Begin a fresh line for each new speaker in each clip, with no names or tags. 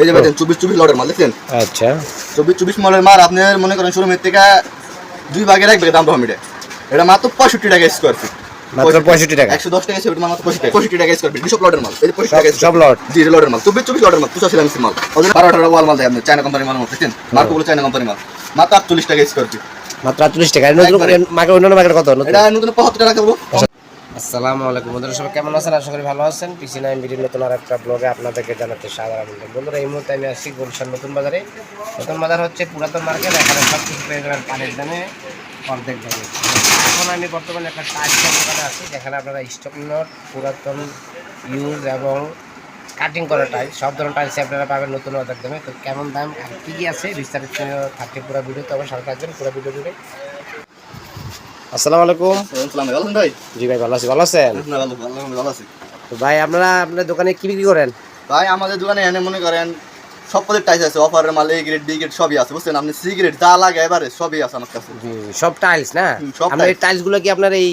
এই যে দেখেন চব্বিশ চব্বিশ লটের মাল দেখছেন?
আচ্ছা।
চব্বিশ চব্বিশ মালের মাল আপনি মনে করেন শোরুমের থেকে দুই ভাগে দাম পাবেন এটা এটা মাত্র পঁয়ষট্টি টাকা স্কোয়ার ফিট
মাত্র পঁয়ষট্টি টাকা।
একশো দশ টাকা সেটা মাত্র পঁয়ষট্টি টাকা। পঁয়ষট্টি টাকা স্কোয়ার ফিট সব লটের মাল এই পঁয়ষট্টি টাকা
সব লট।
জি লটের মাল। চব্বিশ চব্বিশ লটের মাল ওদের বারো আঠারো ওয়াল মাল দেয় আপনি চায়না কোম্পানির মাল দেখছেন? মার্কগুলো চায়না কোম্পানির মাল। মাত্র আটচল্লিশ টাকা স্কোয়ার ফিট
মাত্র আটচল্লিশ টাকা। আর নতুন মার্কেট অন্যান্য মার্কেট কত?
এটা নতুন পঁচাত্তর টাকা
আসসালামু আলাইকুম। বন্ধুরা, সবাই কেমন আছেন? আশা করি ভালো আছেন। পিসি নাইন ভিডিওর নতুন আর একটা ব্লগে আপনাদেরকে জানাতে স্বাগত। বন্ধুরা, এই মুহূর্তে আমি আসছি গুলশান নতুন বাজারে। নতুন বাজার হচ্ছে পুরাতন মার্কেট, এখানে সব কিছু পেয়ে যাবেন পানির দামে অর্ধেক দামে। এখন আমি বর্তমানে একটা টাইলসের দোকানে আছি, যেখানে আপনারা স্টক নট পুরাতন ইউজ এবং কাটিং করা টাইলস সব ধরনের টাইলস আপনারা পাবেন নতুন অর্ধেক দামে। তো কেমন দাম আর কী কী আছে, বিস্তারিত থাকছে পুরো ভিডিও তো সাথে থাকবেন, পুরো ভিডিও জুড়ে। আসসালামু আলাইকুম।
ভাই?
জি ভাই ভালো আছি ভালো আছেন?
ভালো আছি।
ভাই আপনারা আপনার দোকানে কি বিক্রি করেন?
ভাই আমাদের দোকানে এনে মনে করেন সব পদের টাইলস আছে অফারের মাল এ গ্রেড বি গ্রেড সবই আছে বুঝছেন? আপনি সি গ্রেড যা লাগে এবারে সবই আছে আমার কাছে।
সব টাইলস না? আপনার। টাইলসগুলো কি আপনার এই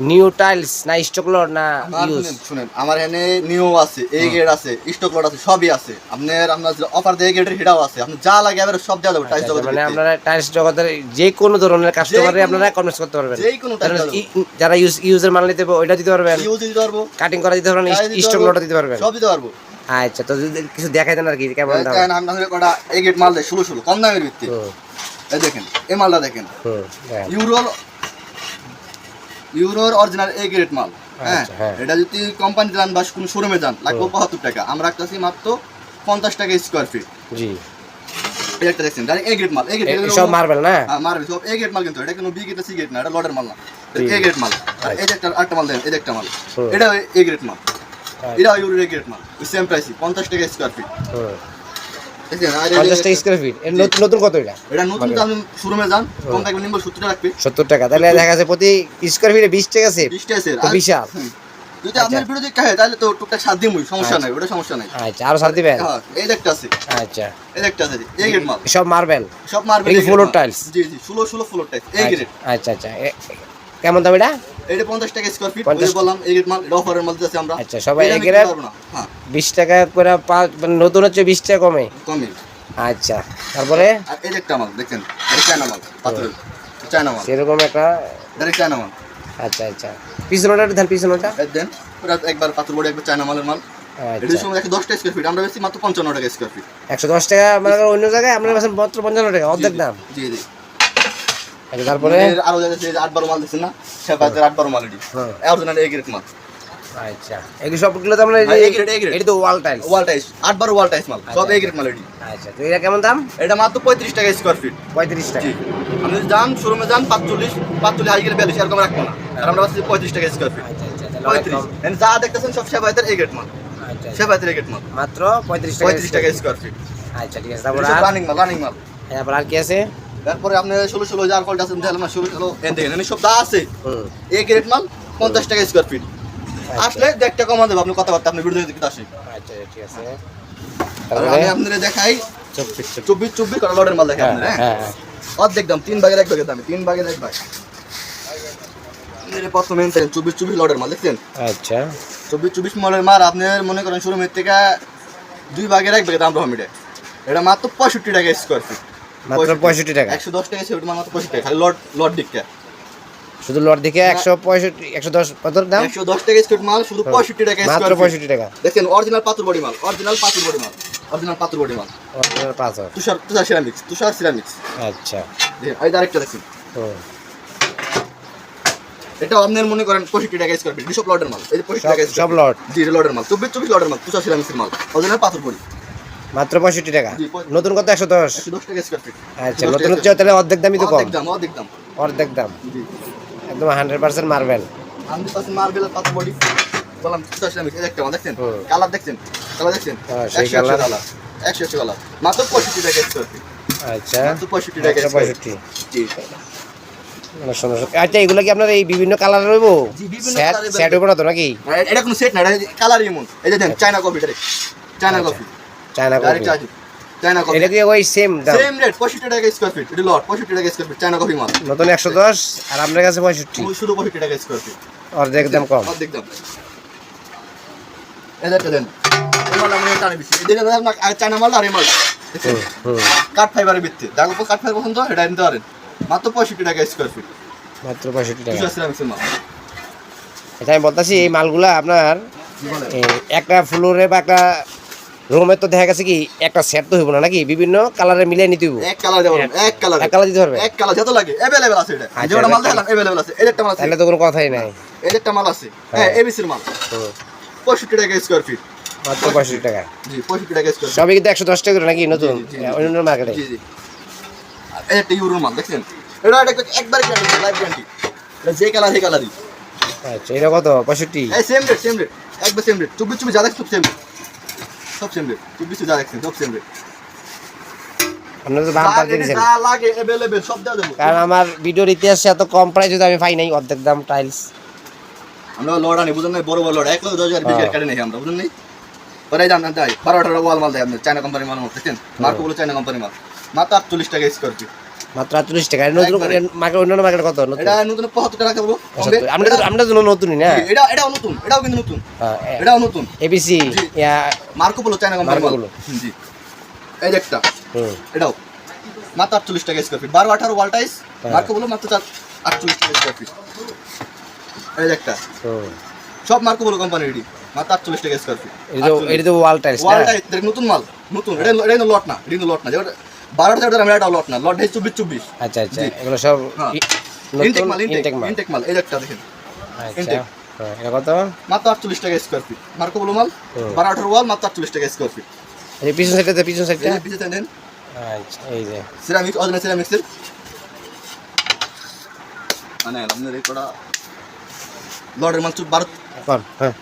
নিউ টাইলস না স্টক লট না ইউজ
শুনেন আমার এনে নিউ আছে এ গ্রেড আছে স্টক লট আছে সবই আছে। আপনার আপনার অফার দিয়ে গ্রেডের হিটাও আছে। আপনি যা লাগে এবারে সব দেওয়া যাবে টাইস জগতে
মানে আপনারা টাইলস জগতের যে কোনো ধরনের কাস্টমারে আপনারা করতে পারবেন।
কোনো
যারা ইউজ ইউজের মাল নিতে ওইটা দিতে পারবেন।
ইউজ দিতে পারব।
কাটিং করা দিতে পারবেন
দিতে
স্টক লট দিতে পারবেন।
সব দিতে পারব।
আচ্ছা তো কিছু দেখাই দেন আর কি কেমন দাম?
দেখেন আপনাদের কটা এ গ্রেড মাল দেয় ষোলো ষোলো কম দামের ভিত্তি
হুম,
এই দেখেন এই মালটা দেখেন।
দেখেন।
ইউরোর অরিজিনাল এ গ্রেড মাল। হ্যাঁ
আচ্ছা, হ্যাঁ।
এটা যদি কোম্পানি যান বা কোনো শোরুমে যান লাগবে বাহাত্তর টাকা। আমরা রাখতেছি মাত্র পঞ্চাশ টাকা স্কোয়ার ফিট
জি।
একটা দেখছেন ডাইরেক্ট এ গ্রেড মাল। এ
এ-
গ্রেড
সব মার্বেল না?
মারবে সব এ গ্রেড মাল কিন্তু। এটা কোনো বি গ্রেড সি গ্রেড না এটা লটের মাল না। এ গ্রেড মাল।
আচ্ছা।
এই যে একটা আরেকটা মাল দেন এই যে একটা মাল। এটা এ গ্রেড মাল।
আচ্ছা।
এটা ইউরোর এ গ্রেড মাল। সেম প্রাইসই পঞ্চাশ টাকা স্কোয়ার ফিট
হুম।
দেখছেন আর এই যে-
পঞ্চাশ টাকা স্কোয়ার ফিট নতুন নতুন কত এটা?
এটা নতুন দাম শোরুমে যান কম থাকবে নিম্ন সত্তর টাকা রাখবে
সত্তর টাকা। তাহলে দেখা যাচ্ছে প্রতি স্কোয়ার ফিটে বিশ টাকা আছে
বিশটা আছে
বিশাল।
যদি আপনার ভিডিও দেখতে তাহলে তো টুকটাক সাত দিন সমস্যা নাই ওটা সমস্যা নাই।
আচ্ছা আরও সার দিবেন?
হ্যাঁ এই একটা আছে।
আচ্ছা।
এই একটা আছে এই গ্রেড মাল।
সব মার্বেল
সব মার্বেল
এটা কি
জি জি ষোলো ষোলো ফ্লোর টাইলস এই গ্রেড
আচ্ছা আচ্ছা। কেমন দাম এটা?
এটা পঞ্চাশ টাকা স্কোয়ার ফিট
50
ওই বললাম এই মাল অফারের মধ্যে আছে আমরা।
আচ্ছা, সবাই।
হ্যাঁ।
টাকা করে পাঁচ মানে নতুন হচ্ছে বিশ টাকা কমে?
কমই
আচ্ছা তারপরে?
এই যে একটা মাল দেখেন এটা চায়না মাল পাথরের। চায়না মাল।
সেরকম একটা?
চায়না মাল।
আচ্ছা আচ্ছা। পিছনটা পিছনটা
দেন পুরো একবার পাথর বড়ি একবার চায়না মালের মাল।
আচ্ছা।
এটার সময় একশো স্কোয়ার ফিট আমরা বেশি মাত্র পঞ্চান্ন টাকা স্কোয়ার ফিট
একশো দশ টাকা মানে অন্য জায়গায় আপনার কাছে মাত্র পঞ্চান্ন টাকা অর্ধেক দাম।
জি জি।
আচ্ছা তারপরে?
আরও আছে আট বারো মাল দিচ্ছেন না পাঁচের আট বারো মাল এটি।
হ্যাঁ।
অরিজিনাল এ গ্রেড মাল।
আচ্ছা এগুলো সবগুলো তো আমরা
হ্যাঁ,
এটা তো ওয়াল টাইলস
ওয়াল বারো ওয়াল টাইস মাল সব
আচ্ছা,
এ গ্রেড মাল এটি।
আচ্ছা। তো এটা কেমন দাম?
এটা মাত্র পঁয়ত্রিশ টাকা স্কোয়ার ফিট
টাকা।
আপনি যদি যান শোরুমে যান পাঁচচল্লিশ পাঁচচল্লিশ হাই গেলে বিয়াল্লিশ এরকম রাখব না। আর আমরা পাচ্ছি পঁয়ত্রিশ টাকা স্কোয়ার ফিট
আচ্ছা আচ্ছা
যা দেখতেছেন সব সেবায়তের এ গ্রেড মাল।
আচ্ছা আচ্ছা।
সেবায়তের এ গ্রেড মাল।
মাত্র পঁয়ত্রিশ টাকা
পঁয়ত্রিশ টাকা স্কোয়ার ফিট
আচ্ছা ঠিক আছে তারপর
রানিং মাল রানিং মাল।
তারপর আর কি আছে?
তারপরে আপনি ষোলো ষোলো হাজার কলটা আছেন তাহলে না ষোলো ষোলো এন দেখেন এনে সব দা আছে এ গ্রেড মাল পঞ্চাশ টাকা স্কোয়ার ফিট আসলে দেখতে কমা দেবো আপনি কথাবার্তা আপনি ভিডিও দেখতে আসেন।
আচ্ছা ঠিক আছে।
আমি আপনাদের দেখাই।
চব্বিশ
চব্বিশ। করা লটের মাল দেখাই
হ্যাঁ
আপনার
হ্যাঁ?
হ্যাঁ অর্ধেক দাম তিন ভাগের এক ভাগের দামে তিন ভাগের এক ভাগ। প্রথমে চব্বিশ চব্বিশ লটের মাল দেখছেন?
আচ্ছা।
চব্বিশ চব্বিশ মালের মাল আপনার মনে করেন শোরুমের থেকে দুই ভাগের এক ভাগের দাম এটা এটা মাত্র পঁয়ষট্টি টাকা স্কোয়ার ফিট
মাত্র পঁয়ষট্টি টাকা।
একশো দশ টাকা সেটা মাত্র পঁয়ষট্টি টাকা। খালি লট লট দিকটা।
শুধু লট দেখে একশো পঁয়ষট্টি একশো দশ কত দাম?
একশো দশ টাকা স্কোয়ার মাল শুধু পঁয়ষট্টি টাকা
মাত্র পঁয়ষট্টি টাকা।
দেখেন অরিজিনাল পাথর বডি মাল অরিজিনাল পাথর বডি মাল অরিজিনাল পাথর বডি মাল।
অরিজিনাল হাজার
তুষার তুষার সিরামিক্স তুষার সিরামিক্স
আচ্ছা।
এই আরেকটা দেখছেন।
হুম
এটা আপনার মনে করেন পঁয়ষট্টি টাকা স্কোয়ার ফিট সব লটের মাল। এই পঁয়ষট্টি টাকা
সব লট।
জি লটের মাল চব্বিশ চব্বিশ লটের মাল তুষার সিরামিক্সের মাল অরিজিনাল পাথর বডি
মাত্র পঁয়ষট্টি টাকা। নতুন কত? একশো দশ। আচ্ছা নতুন হচ্ছে তাহলে অর্ধেক দামই তো কম।
অর্ধেক দাম
একদম হান্ড্রেড পার্সেন্ট মারবেন
ফিট
আচ্ছা মানে। আচ্ছা এগুলো কি আপনার এই বিভিন্ন কালার রইব? সেট সেট হইব না তো নাকি?
এটা কোনো সেট না এটা কালার এমন। এই যে China coffee China coffee
China coffee
China coffee
এটা কি ওই সেম দাম।
সেম রেট পঁয়ষট্টি টাকা স্কোয়ার ফিট এটা লট পঁয়ষট্টি টাকা স্কোয়ার ফিট চায়না কফি মাল।
নতুন একশো দশ আর আপনার কাছে পঁয়ষট্টি।
শুধু পঁয়ষট্টি টাকা স্কোয়ার ফিট
অর্ধেক দাম কম।
অর্ধেক দাম। এদেরটা দেন। মাল আমি টানে দিচ্ছি এটা আপনার চায়না মাল আর এই মাল। কাঠ ফাইবারের ভিত্তি। দেখো কাঠ ফাইবার পছন্দ এটা নিতে পারেন। মাত্র পঁয়ষট্টি টাকা স্কোয়ার ফিট
মাত্র পঁয়ষট্টি টাকা। এটা আমি বলতেছি এই মালগুলা আপনার একটা ফ্লোরে বা একটা রুমের তো দেখা গেছে কি একটা সেট তো হইব না নাকি? বিভিন্ন কালারে মিলিয়ে নিতে হইব।
এক কালার দেবো এক কালার
এক কালার দিতে পারবে?
এক কালার যত লাগে অ্যাভেলেবেল আছে এটা।
আচ্ছা,
যেটা মাল দেখালাম অ্যাভেলেবেল আছে একটা মাল আছে।
তাহলে তো কোনো কথাই নাই।
এই একটা মাল আছে। হ্যাঁ।
হ্যাঁ।
এবিসির মাল।
হুম,
পঁয়ষট্টি টাকা স্কোয়ার ফিট
মাত্র পঁয়ষট্টি টাকা।
জি পঁয়ষট্টি টাকা স্কোয়ার
সবই কিন্তু একশো দশ টাকা করে নাকি নতুন?
জি।
অন্য মার্কেটে
জি জি। একটা ইউরোর মাল দেখছেন? এটা একটা একবার গ্যারান্টি লাইফ গ্যারান্টি এটা যে কালার সেই কালারই
আচ্ছা এটা কত? পঁয়ষট্টি?
এই সেম রেট সেম রেট একবার সেম রেট চব্বিশ চব্বিশ যা দেখছেন সব সেম রেট সব সেম রেট চব্বিশ যা দেখছেন সব সেম রেট
আপনারা তো দাম পাল্টে দিয়েছেন।
যা লাগে অ্যাভেলেবেল সব দেওয়া দেবো।
কারণ আমার ভিডিওর ইতিহাসে এত কম প্রাইস যদি আমি পাই নাই অর্ধেক দাম টাইলস
আমরা লড়া নেই বুঝলেন না বড় বড় লড়া এক লাখ দশ হাজার বিশ
হ্যাঁ।
কাটে নেই আমরা বুঝলেন নেই? পরে এই দাম দেয় বারো আঠারো ওয়াল মাল দেয় আপনার চায়না কোম্পানির মাল দেখছেন মার্কো বলে চায়না কোম্পানির মাল। মাত্র আটচল্লিশ টাকা স্কোয়ার ফিট
মাত্র আটচল্লিশ টাকা। নতুন। মার্কেট অন্যান্য মার্কেট কত? নতুন?
এটা নতুন পঁচাত্তর টাকা
আচ্ছা, আমরা আমরা তো নতুনই না?
এটা এটাও নতুন। এটাও কিন্তু নতুন।
হ্যাঁ,
এটাও নতুন।
এবিসি।
মার্কো বলো চায়না কোম্পানির মাল
মার্কো। পোলো।
জি। এই একটা।
হুম।
এটাও। মাত্র আটচল্লিশ টাকা স্কোয়ার ফিট বারো আঠারো ওয়াল টাইস
হ্যাঁ।
মার্কো বলো মাত্র চার আটচল্লিশ টাকা স্কোয়ার ফিট এই একটা। সব মার্কো বলো কোম্পানির এটি মাত্র আটচল্লিশ টাকা স্কোয়ার ফিট
এটা তো ওয়াল টাইলস
ওয়াল টাইস নতুন মাল। নতুন। এটা এটা লট না। এটা লট না। বারোটা তেরোটা আমি এটাও লট না লট ঢাই চব্বিশ চব্বিশ
আচ্ছা আচ্ছা এগুলো সব
হ্যাঁ। ইনটেক মাল ইনটেক
ইনটেক মাল
ইনটেক মাল এই একটা দেখেন
আচ্ছা। হ্যাঁ, এটা কত
মাত্র আটচল্লিশ টাকা স্কোয়ার ফিট মার্কো বলো মাল। বারো আঠারো ওয়াল মাত্র আটচল্লিশ টাকা স্কোয়ার ফিট
এই পিছন সাইডটা পিছন সাইডটা
পিছিয়ে দেন
আচ্ছা এই যে
সিরামিক্স অরিজিনাল সিরামিক্সের মানে আপনার এই কটা লর্ডের মাল বারো
হ্যাঁ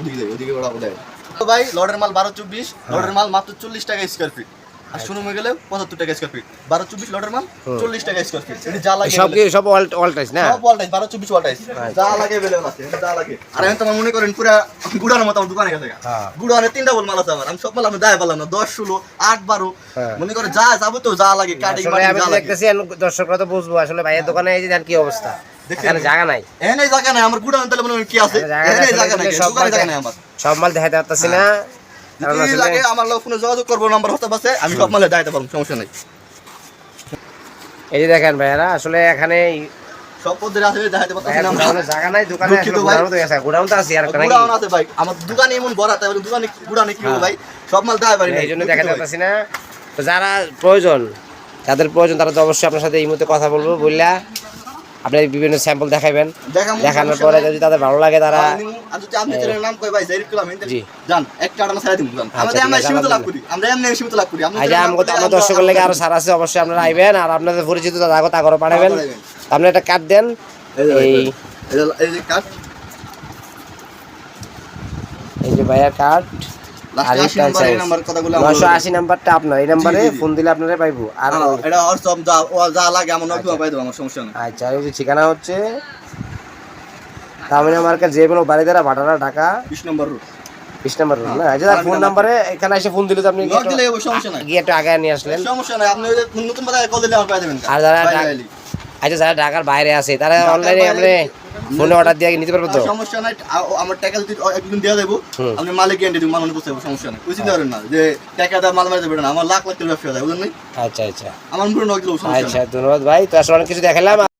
ওদিকে ওদিকে ওরা ওদের ভাই লর্ডের মাল বারো চব্বিশ লর্ডের মাল মাত্র চল্লিশ টাকা স্কোয়ার ফিট আর হয়ে গেলে পঁচাত্তর টাকা স্কোয়ার ফিট বারো চব্বিশ লর্ডের মাল চল্লিশ টাকা স্কোয়ার ফিট এটা যা লাগে
সব না?
সব বারো চব্বিশ যা লাগে অ্যাভেলেবল আছে যা লাগে। আর আমি তোমার মনে করেন পুরা মতো আমার দোকানে গেছে
হ্যাঁ।
তিনটা বল মাল আছে আমার। আমি সব মাল আমি দায় পারলাম না। দশ ষোলো আট বারো।
হ্যাঁ।
মনে করে যা যাব তো যা লাগে কাটিং
আমি দেখতেছি দর্শকরা তো বুঝব আসলে ভাইয়ের দোকানে এই যে কি অবস্থা।
দেখছেন?
এখানে জায়গা নাই।
জায়গা নাই আমার গুড়ানো তাহলে মনে হয় কি আছে?
জায়গা
নাই
সব মাল
নাই
দেখাতে পারতেছি না। কারণ
যদি লাগে আমার লোক ফোনে যোগাযোগ করব নাম্বার হতে পারছে আমি সব মালে দায়িত্ব পারব সমস্যা নেই।
এই যে দেখেন ভাইয়ারা আসলে এখানে
সব পদ্ধতি আছে দেখাইতে পারতেছি না আমরা।
জায়গা নাই দোকানে
দুঃখিত
আসলে
ভাই।
গোডাউন তো আছে গোডাউন তো আছে আর একটা নাকি
আছে ভাই। আমার দোকানে এমন ভরা তাই দোকানে গুড়ানে কি
হ্যাঁ।
ভাই? সব মাল দেয় পারি না
দেখাতে পারতেছি না। তো যারা প্রয়োজন যাদের প্রয়োজন তারা তো অবশ্যই আপনার সাথে এই মুহূর্তে কথা বলব বললা আপনি বিভিন্ন স্যাম্পল দেখাবেন দেখানোর পরে যদি তাদের ভালো লাগে তারা
করলাম
জি।
আমরা
দর্শকের লেগে আরও সার আছে অবশ্যই আপনারা আইবেন। আর আপনাদের পরিচিত তাগো তাগরও পাঠাবেন। আপনি একটা কার্ড দেন।
এই যে
এই
এই যে- এই যে কাট
এই যে ভাইয়ার কার্ড আর
লাস্টে 80 নাম্বার এই নাম্বার কথাগুলো আমরা
নশো আশি নাম্বারটা আপনার এই নাম্বারে
জি, জি।
ফোন দিলে আপনারা পাইবো। আর
হ্যাঁ, এটা আর যা যা লাগে আমার নতুন পাই দেবো আমার সমস্যা নেই।
আচ্ছা আর যে ঠিকানা হচ্ছে তামিনা মার্কেট যে কোনো বাড়িদারা ভাটারা ঢাকা।
20 নম্বর রুট
বিশ নাম্বার রোড না? আচ্ছা ফোন নাম্বারে। এখানে এসে ফোন দিলে তো আপনি গিয়ে একটু নিয়ে আসলেন।
সমস্যা নাই আপনি নতুন বাজারে কল দিলে আমার পাই দেবেন।
আর যারা। আচ্ছা যারা ঢাকার বাইরে আছে তারা অনলাইনে আপনি ফোনে অর্ডার দিয়ে নিতে পারব তো?
সমস্যা নাই। আমার টাকা যদি একদিন দেওয়া দেবো। আপনি মালিক গ্যারান্টি দিব মানুষ বুঝতে পারব সমস্যা নাই। বুঝতে পারেন না যে টাকা দেওয়া মাল মারি দেবে না। আমার লাখ লাখ টাকা ব্যবসা যায় বুঝলেন নাই?
আচ্ছা আচ্ছা।
আমার পুরো নক দিলেও
আচ্ছা ধন্যবাদ ভাই। তো আসলে অনেক কিছু দেখালাম।